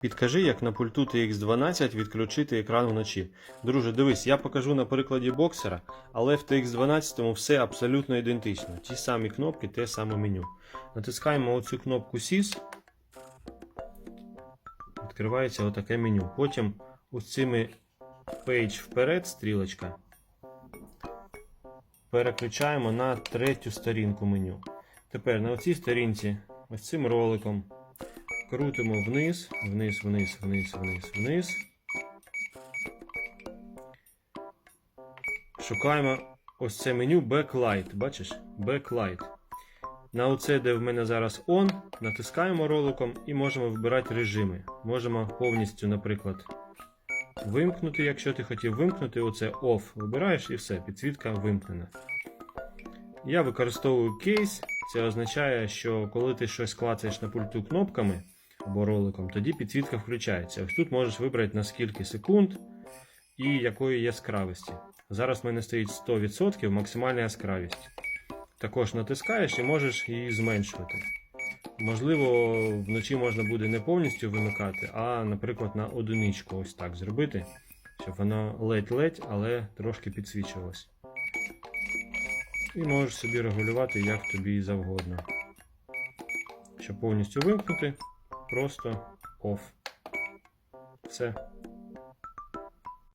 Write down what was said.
Підкажи, як на пульту TX12 відключити екран вночі. Друже, дивись, я покажу на прикладі боксера, але в TX12 все абсолютно ідентично. Ті самі кнопки, те саме меню. Натискаємо оцю кнопку SIS. Відкривається отаке меню. Потім ось цими page вперед, стрілочка. Переключаємо на третю сторінку меню. Тепер на цій сторінці ось цим роликом крутимо вниз, вниз, вниз, вниз, вниз, вниз. Шукаємо ось це меню Backlight. Бачиш? Backlight. На оце, де в мене зараз On, натискаємо роликом і можемо вибирати режими. Можемо повністю, наприклад, вимкнути, якщо ти хотів вимкнути, оце Off. Вибираєш і все, підсвітка вимкнена. Я використовую кейс. Це означає, що коли ти щось клацаєш на пульту кнопками або роликом, тоді підсвітка включається. Ось тут можеш вибрати на скільки секунд і якої яскравості. Зараз в мене стоїть 100% максимальна яскравість. Також натискаєш і можеш її зменшувати. Можливо, вночі можна буде не повністю вимикати, а, наприклад, на одиничку ось так зробити, щоб воно ледь-ледь, але трошки підсвічувалось. І можеш собі регулювати як тобі завгодно. Щоб повністю вимкнути, просто off. Все.